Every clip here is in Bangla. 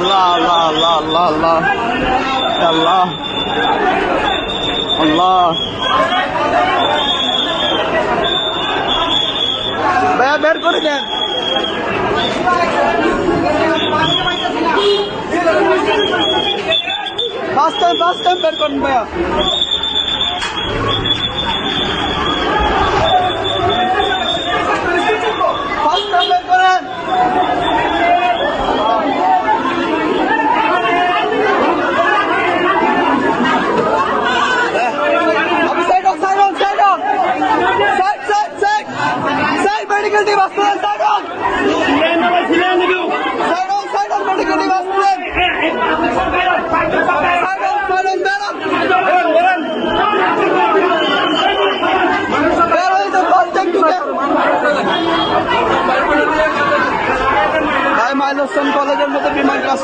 আল্লাহ আল্লাহ আল্লাহ আল্লাহ আল্লাহ। আল্লাহ। আল্লাহ। ভাইয়া, বের করে দেন। ফার্স্ট টাইম ফার্স্ট টাইম বের করেন ভাইয়া। মাইলস্টোন কলেজের মধ্যে বিমান ক্লাস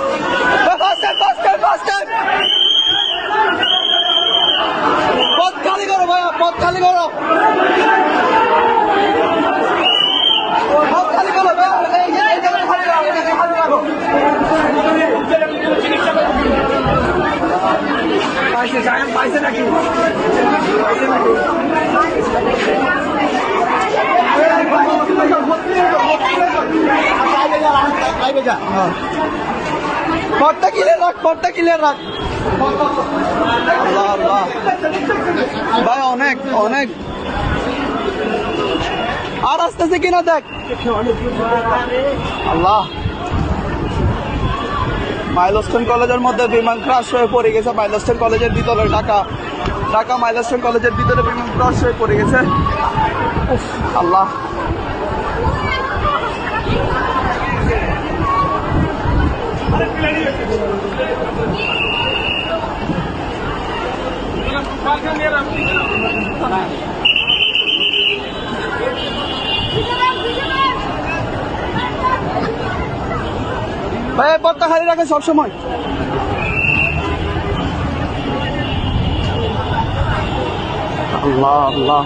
পথ খালি করো ভাইয়া খালি পথ খালি করো পাইছে নাকি পাইছে নাকি হ্যাঁ। পথটা ক্লিয়ার রাখ পথটা ক্লিয়ার রাখ। আল্লাহ ভাই, অনেক অনেক। আর আসতেছে কিনা দেখ। আল্লাহ। মাইলস্টোন কলেজের মধ্যে বিমান ক্রাশ হয়ে পড়ে গেছে। মাইলস্টন কলেজের ভিতরে ঢাকা ঢাকা মাইলস্টোন কলেজের ভিতরে বিমান ক্রাশ হয়ে পড়ে গেছে। আল্লাহ। ভাই পথটা খালি রাখে সবসময়। আল্লাহ আল্লাহ।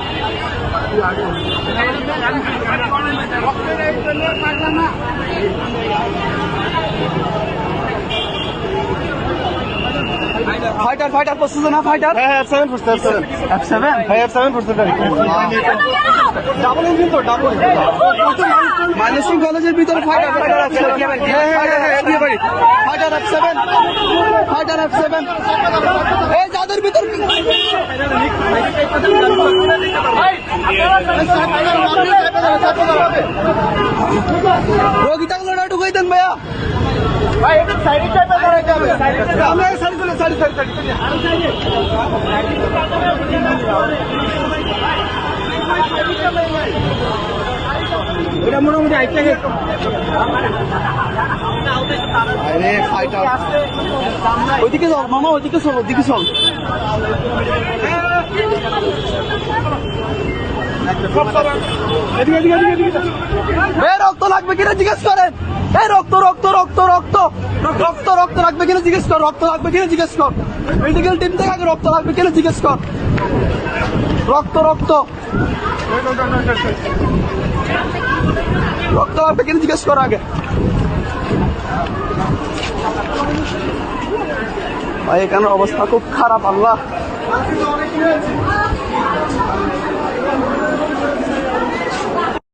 ফাইটার ফাইটার পড়তেছে না ফাইটার হ্যাঁ হ্যাঁ seven foot seven F seven হ্যাঁ সেভেন ফুট ডাবল ইঞ্জিন তো ডাবল মাইলেস্টিং কলেজের ভিতরে ফাইটার ফাইটার আছে fighter F seven fighter F seven এই যাদের ভিতর রোগীটাগুলো এটা মোটামুটি আইটা গেছে আরে ফাইটার ওইদিকে চল মামা ওইদিকে চল ওইদিকে চল। এদিকে এদিকে এদিকে এদিকে। এ রক্ত লাগবে কিনা জিজ্ঞেস করেন। এই রক্ত রক্ত রক্ত লাগবে কিনা জিজ্ঞেস কর, রক্ত লাগবে কিনা জিজ্ঞেস কর। মেডিকেল টিম থেকে আগে রক্ত লাগবে কিনা জিজ্ঞেস কর। রক্ত রক্ত। রক্ত লাগবে কিনা জিজ্ঞেস কর আগে। ভাই এখানে অবস্থা খুব খারাপ, আল্লাহ।